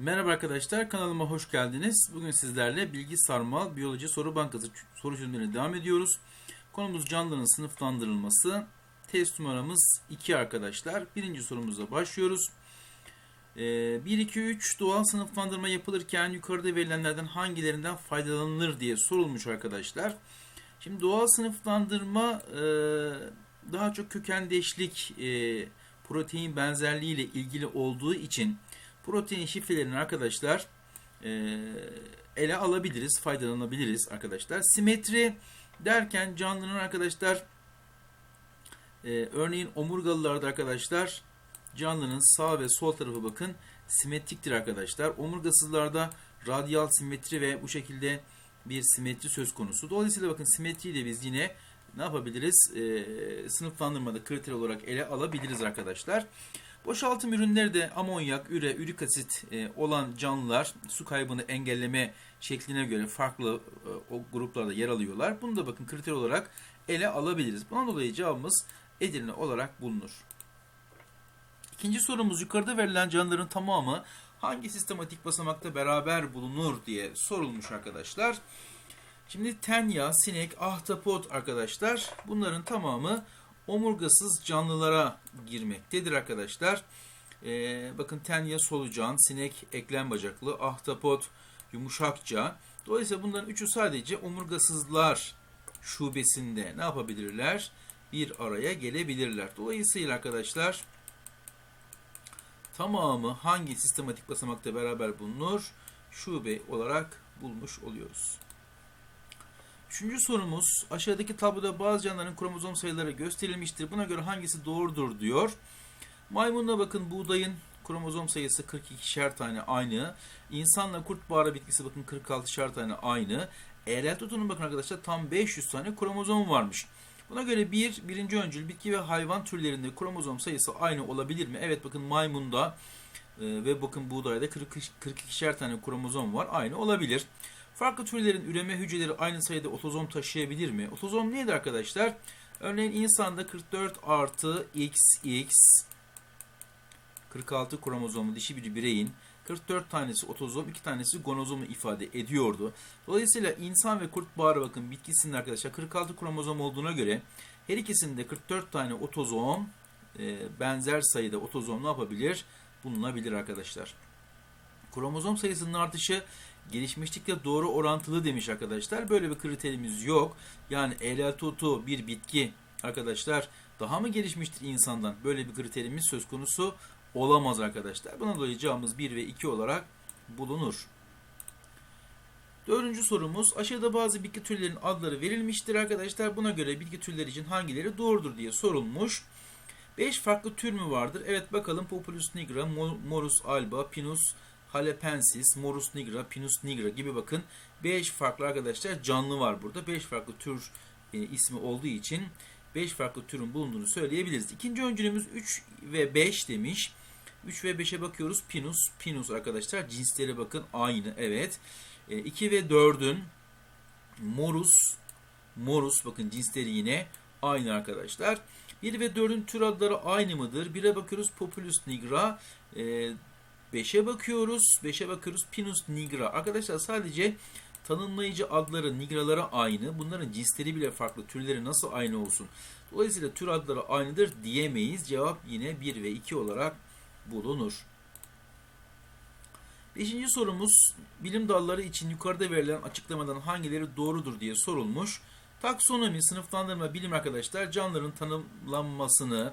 Merhaba arkadaşlar, kanalıma hoş geldiniz. Bugün sizlerle Bilgi Sarmal Biyoloji Soru Bankası soru çözümlerine devam ediyoruz. Konumuz canlıların sınıflandırılması. Test numaramız 2 arkadaşlar. Birinci sorumuza başlıyoruz. Ee, 1, 2, 3 doğal sınıflandırma yapılırken yukarıda verilenlerden hangilerinden faydalanılır diye sorulmuş arkadaşlar. Şimdi doğal sınıflandırma e, daha çok kökendeşlik, e, protein benzerliği ile ilgili olduğu için protein şifrelerini arkadaşlar e, ele alabiliriz, faydalanabiliriz arkadaşlar. Simetri derken canlının arkadaşlar e, örneğin omurgalılarda arkadaşlar canlının sağ ve sol tarafı bakın simetriktir arkadaşlar. Omurgasızlarda radyal simetri ve bu şekilde bir simetri söz konusu. Dolayısıyla bakın simetriyle biz yine ne yapabiliriz? E, sınıflandırmada kriter olarak ele alabiliriz arkadaşlar. Boşaltım ürünleri de amonyak, üre, ürik asit e, olan canlılar su kaybını engelleme şekline göre farklı e, o gruplarda yer alıyorlar. Bunu da bakın kriter olarak ele alabiliriz. Bundan dolayı cevabımız Edirne olarak bulunur. İkinci sorumuz yukarıda verilen canlıların tamamı hangi sistematik basamakta beraber bulunur diye sorulmuş arkadaşlar. Şimdi tenya, sinek, ahtapot arkadaşlar bunların tamamı omurgasız canlılara girmektedir arkadaşlar. Ee, bakın tenya solucan, sinek eklem bacaklı, ahtapot yumuşakça. Dolayısıyla bunların üçü sadece omurgasızlar şubesinde ne yapabilirler? Bir araya gelebilirler. Dolayısıyla arkadaşlar tamamı hangi sistematik basamakta beraber bulunur? Şube olarak bulmuş oluyoruz. Üçüncü sorumuz aşağıdaki tabloda bazı canlıların kromozom sayıları gösterilmiştir. Buna göre hangisi doğrudur diyor. Maymunla bakın buğdayın kromozom sayısı 42'şer tane aynı. İnsanla kurt bağıra bitkisi bakın 46'şer tane aynı. Eğrel tutunun bakın arkadaşlar tam 500 tane kromozom varmış. Buna göre bir, birinci öncül bitki ve hayvan türlerinde kromozom sayısı aynı olabilir mi? Evet bakın maymunda e, ve bakın buğdayda 42'şer tane kromozom var. Aynı olabilir. Farklı türlerin üreme hücreleri aynı sayıda otozom taşıyabilir mi? Otozom nedir arkadaşlar? Örneğin insanda 44 artı XX 46 kromozomlu dişi bir bireyin 44 tanesi otozom, 2 tanesi gonozomu ifade ediyordu. Dolayısıyla insan ve kurt bağırı bakın bitkisinin arkadaşlar 46 kromozom olduğuna göre her ikisinde 44 tane otozom e, benzer sayıda otozom ne yapabilir? Bulunabilir arkadaşlar. Kromozom sayısının artışı gelişmişlikle doğru orantılı demiş arkadaşlar. Böyle bir kriterimiz yok. Yani el tutu bir bitki arkadaşlar daha mı gelişmiştir insandan? Böyle bir kriterimiz söz konusu olamaz arkadaşlar. Buna dolayı cevabımız 1 ve 2 olarak bulunur. Dördüncü sorumuz aşağıda bazı bitki türlerinin adları verilmiştir arkadaşlar. Buna göre bitki türleri için hangileri doğrudur diye sorulmuş. 5 farklı tür mü vardır? Evet bakalım Populus nigra, Morus alba, Pinus Halepensis, Morus nigra, Pinus nigra gibi bakın 5 farklı arkadaşlar canlı var burada. 5 farklı tür e, ismi olduğu için 5 farklı türün bulunduğunu söyleyebiliriz. İkinci öncülümüz 3 ve 5 demiş. 3 ve 5'e bakıyoruz. Pinus, Pinus arkadaşlar cinsleri bakın aynı evet. E, 2 ve 4'ün Morus, Morus bakın cinsleri yine aynı arkadaşlar. 1 ve 4'ün tür adları aynı mıdır? 1'e bakıyoruz Populus nigra. E, 5'e bakıyoruz. 5'e bakıyoruz Pinus nigra. Arkadaşlar sadece tanımlayıcı adları nigralara aynı. Bunların cinsleri bile farklı. Türleri nasıl aynı olsun? Dolayısıyla tür adları aynıdır diyemeyiz. Cevap yine 1 ve 2 olarak bulunur. Beşinci sorumuz bilim dalları için yukarıda verilen açıklamadan hangileri doğrudur diye sorulmuş. Taksonomi, sınıflandırma bilim arkadaşlar canlıların tanımlanmasını,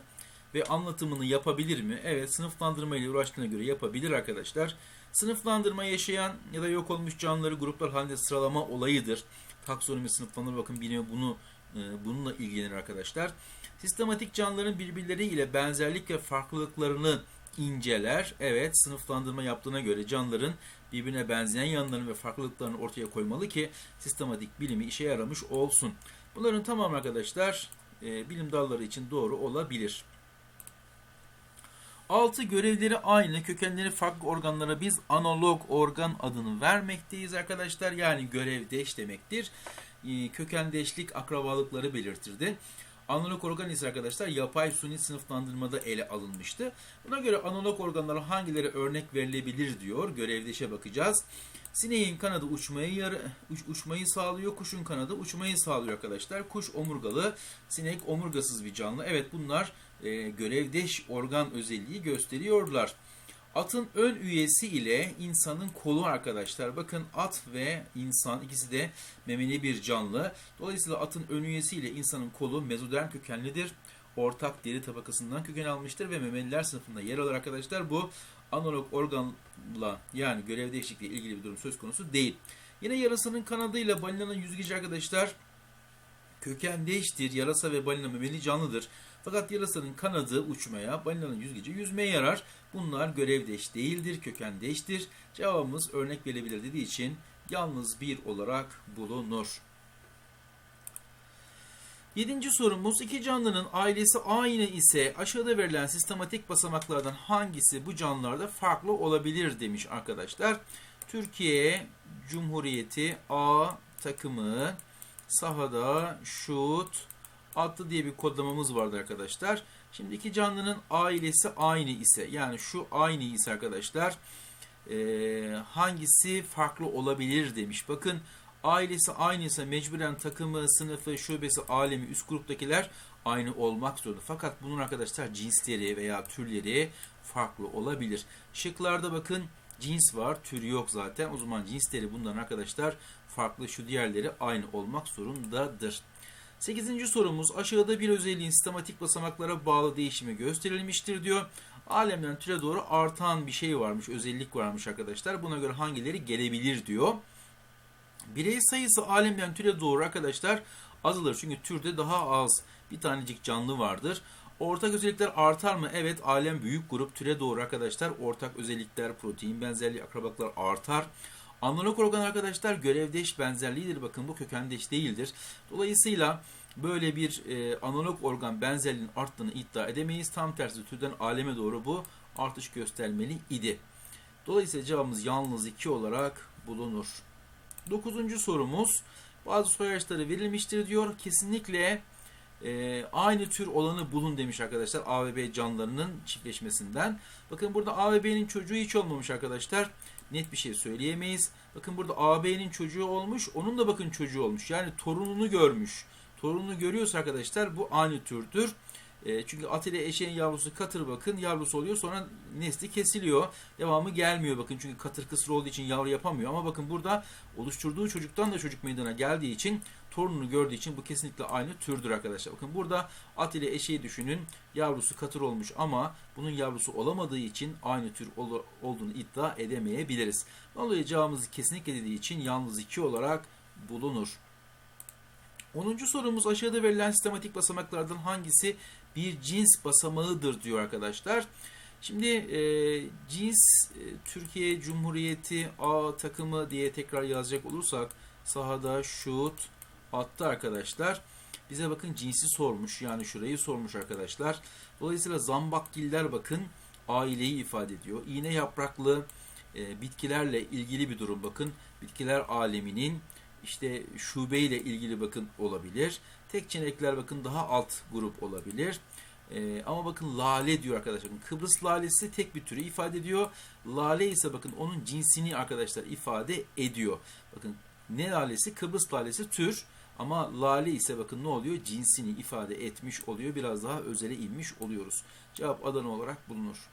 ve anlatımını yapabilir mi? Evet sınıflandırma ile uğraştığına göre yapabilir arkadaşlar. Sınıflandırma yaşayan ya da yok olmuş canlıları gruplar halinde sıralama olayıdır. Taksonomi sınıflandırma bakın bilimi bunu e, bununla ilgilenir arkadaşlar. Sistematik canlıların birbirleriyle benzerlik ve farklılıklarını inceler. Evet sınıflandırma yaptığına göre canlıların birbirine benzeyen yanlarını ve farklılıklarını ortaya koymalı ki sistematik bilimi işe yaramış olsun. Bunların tamamı arkadaşlar e, bilim dalları için doğru olabilir. Altı görevleri aynı, kökenleri farklı organlara biz analog organ adını vermekteyiz arkadaşlar. Yani görevdeş demektir. Ee, kökendeşlik akrabalıkları belirtirdi. Analog organ ise arkadaşlar yapay suni sınıflandırmada ele alınmıştı. Buna göre analog organlara hangileri örnek verilebilir diyor. Görevdeşe bakacağız. Sineğin kanadı uçmayı uç, uçmayı sağlıyor. Kuşun kanadı uçmayı sağlıyor arkadaşlar. Kuş omurgalı, sinek omurgasız bir canlı. Evet bunlar e, görevdeş organ özelliği gösteriyorlar. Atın ön üyesi ile insanın kolu arkadaşlar. Bakın at ve insan ikisi de memeli bir canlı. Dolayısıyla atın ön üyesi ile insanın kolu mezoderm kökenlidir. Ortak deri tabakasından köken almıştır ve memeliler sınıfında yer alır arkadaşlar. Bu analog organla yani görev değişikliği ilgili bir durum söz konusu değil. Yine yarasının kanadıyla balinanın yüzgeci arkadaşlar kökendeştir. Yarasa ve balina memeli canlıdır. Fakat yarasanın kanadı uçmaya, balinanın yüzgeci yüzmeye yarar. Bunlar görevdeş değildir, kökendeştir. Cevabımız örnek verilebilir dediği için yalnız bir olarak bulunur. Yedinci sorumuz iki canlının ailesi aynı ise aşağıda verilen sistematik basamaklardan hangisi bu canlılarda farklı olabilir demiş arkadaşlar. Türkiye Cumhuriyeti A takımı sahada şut adlı diye bir kodlamamız vardı arkadaşlar. Şimdi iki canlının ailesi aynı ise yani şu aynı ise arkadaşlar e, hangisi farklı olabilir demiş. Bakın ailesi aynı ise mecburen takımı, sınıfı, şubesi, alemi, üst gruptakiler aynı olmak zorunda. Fakat bunun arkadaşlar cinsleri veya türleri farklı olabilir. Şıklarda bakın cins var, tür yok zaten. O zaman cinsleri bundan arkadaşlar farklı şu diğerleri aynı olmak zorundadır. 8. sorumuz aşağıda bir özelliğin sistematik basamaklara bağlı değişimi gösterilmiştir diyor. Alemden türe doğru artan bir şey varmış, özellik varmış arkadaşlar. Buna göre hangileri gelebilir diyor. Birey sayısı alemden türe doğru arkadaşlar azalır. Çünkü türde daha az bir tanecik canlı vardır. Ortak özellikler artar mı? Evet alem büyük grup türe doğru arkadaşlar ortak özellikler, protein benzerliği, akrabaklar artar. Analog organ arkadaşlar görevdeş benzerliğidir. Bakın bu kökendeş değildir. Dolayısıyla böyle bir e, analog organ benzerliğinin arttığını iddia edemeyiz. Tam tersi türden aleme doğru bu artış göstermeli idi. Dolayısıyla cevabımız yalnız 2 olarak bulunur. Dokuzuncu sorumuz bazı soyaçları verilmiştir diyor. Kesinlikle e, aynı tür olanı bulun demiş arkadaşlar A canlılarının çiftleşmesinden. Bakın burada A çocuğu hiç olmamış arkadaşlar. Net bir şey söyleyemeyiz. Bakın burada A, çocuğu olmuş. Onun da bakın çocuğu olmuş. Yani torununu görmüş. Torununu görüyorsa arkadaşlar bu aynı türdür. E, çünkü at ile eşeğin yavrusu katır bakın yavrusu oluyor sonra nesli kesiliyor. Devamı gelmiyor bakın çünkü katır kısır olduğu için yavru yapamıyor. Ama bakın burada oluşturduğu çocuktan da çocuk meydana geldiği için torununu gördüğü için bu kesinlikle aynı türdür arkadaşlar. Bakın burada at ile eşeği düşünün. Yavrusu katır olmuş ama bunun yavrusu olamadığı için aynı tür ol olduğunu iddia edemeyebiliriz. Dolayısıyla cevabımız kesinlikle dediği için yalnız 2 olarak bulunur. 10. sorumuz aşağıda verilen sistematik basamaklardan hangisi bir cins basamağıdır diyor arkadaşlar. Şimdi e, cins e, Türkiye Cumhuriyeti A takımı diye tekrar yazacak olursak sahada şut attı arkadaşlar. Bize bakın cinsi sormuş yani şurayı sormuş arkadaşlar. Dolayısıyla zambakgiller bakın aileyi ifade ediyor. İğne yapraklı e, bitkilerle ilgili bir durum bakın. Bitkiler aleminin işte şube ile ilgili bakın olabilir. Tek çenekler bakın daha alt grup olabilir. Ee, ama bakın lale diyor arkadaşlar. Kıbrıs lalesi tek bir türü ifade ediyor. Lale ise bakın onun cinsini arkadaşlar ifade ediyor. Bakın ne lalesi? Kıbrıs lalesi tür. Ama lale ise bakın ne oluyor? Cinsini ifade etmiş oluyor. Biraz daha özele inmiş oluyoruz. Cevap Adana olarak bulunur.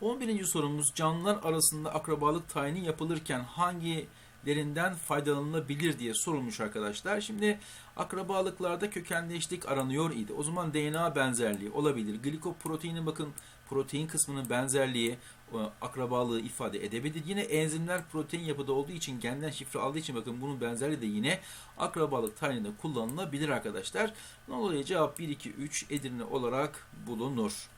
11. sorumuz canlılar arasında akrabalık tayini yapılırken hangi lerinden faydalanılabilir diye sorulmuş arkadaşlar. Şimdi akrabalıklarda kökenleşlik aranıyor idi. O zaman DNA benzerliği olabilir. Glikoproteinin bakın protein kısmının benzerliği akrabalığı ifade edebilir. Yine enzimler protein yapıda olduğu için genden şifre aldığı için bakın bunun benzerliği de yine akrabalık tarihinde kullanılabilir arkadaşlar. Dolayısıyla cevap 1, 2, 3 Edirne olarak bulunur.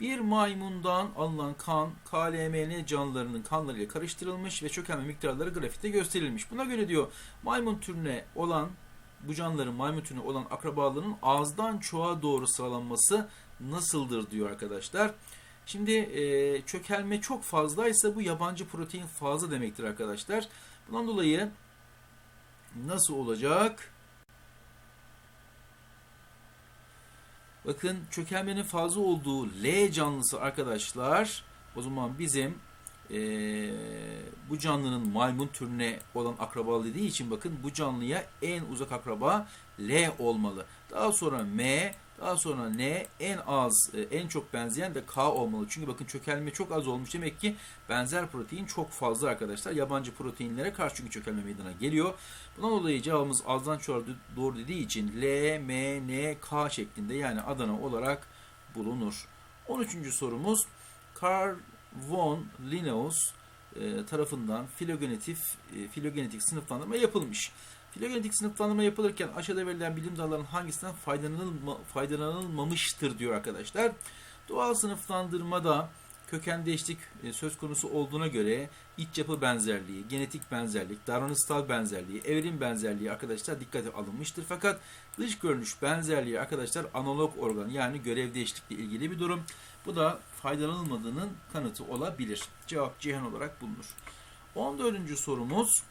Bir maymundan alınan kan KLMN canlılarının kanlarıyla karıştırılmış ve çökelme miktarları grafikte gösterilmiş. Buna göre diyor maymun türüne olan bu canlıların maymutüne olan akrabalığının ağızdan çoğa doğru sıralanması nasıldır diyor arkadaşlar. Şimdi e, çökelme çok fazlaysa bu yabancı protein fazla demektir arkadaşlar. Bundan dolayı nasıl olacak? Bakın çökelmenin fazla olduğu L canlısı arkadaşlar o zaman bizim eee, bu canlının maymun türüne olan akrabalığı dediği için bakın bu canlıya en uzak akraba L olmalı. Daha sonra M, daha sonra N, en az, e, en çok benzeyen de K olmalı. Çünkü bakın çökelme çok az olmuş. Demek ki benzer protein çok fazla arkadaşlar. Yabancı proteinlere karşı çünkü çökelme meydana geliyor. Bundan dolayı cevabımız azdan çoğa doğru dediği için L, M, N, K şeklinde yani Adana olarak bulunur. 13. sorumuz Carl von Linnaeus e, tarafından filogenetik, e, filogenetik sınıflandırma yapılmış. Filogenetik sınıflandırma yapılırken aşağıda verilen bilim dallarının hangisinden faydalanılma, faydalanılmamıştır diyor arkadaşlar. Doğal sınıflandırmada kökendeşlik e, söz konusu olduğuna göre iç yapı benzerliği, genetik benzerlik, davranışsal benzerliği, evrim benzerliği arkadaşlar dikkate alınmıştır. Fakat dış görünüş benzerliği arkadaşlar analog organ yani görevdeşlikle ilgili bir durum. Bu da faydalanılmadığının kanıtı olabilir. Cevap Cihan olarak bulunur. 14. sorumuz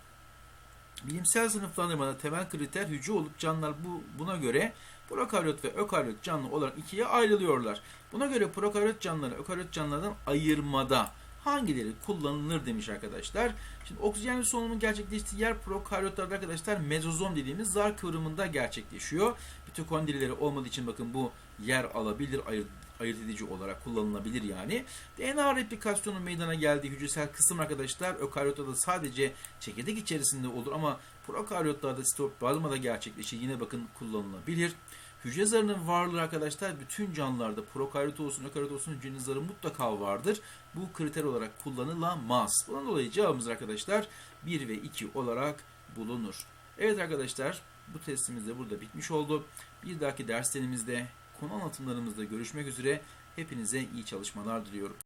Bilimsel sınıflandırmada temel kriter hücre olup canlılar bu, buna göre prokaryot ve ökaryot canlı olarak ikiye ayrılıyorlar. Buna göre prokaryot canlıları ökaryot canlılardan ayırmada hangileri kullanılır demiş arkadaşlar. Şimdi oksijenli solunumun gerçekleştiği yer prokaryotlarda arkadaşlar mezozom dediğimiz zar kıvrımında gerçekleşiyor. Mitokondrileri olmadığı için bakın bu yer alabilir, ayırt, ayırt edici olarak kullanılabilir yani. DNA replikasyonu meydana geldiği hücresel kısım arkadaşlar ökaryotlarda sadece çekirdek içerisinde olur ama prokaryotlarda sitoplazmada gerçekleşir. Yine bakın kullanılabilir. Hücre zarının varlığı arkadaşlar bütün canlılarda prokaryot olsun ökaryot olsun hücrenin zarı mutlaka vardır. Bu kriter olarak kullanılamaz. Bundan dolayı cevabımız arkadaşlar 1 ve 2 olarak bulunur. Evet arkadaşlar bu testimiz de burada bitmiş oldu. Bir dahaki derslerimizde konu anlatımlarımızda görüşmek üzere. Hepinize iyi çalışmalar diliyorum.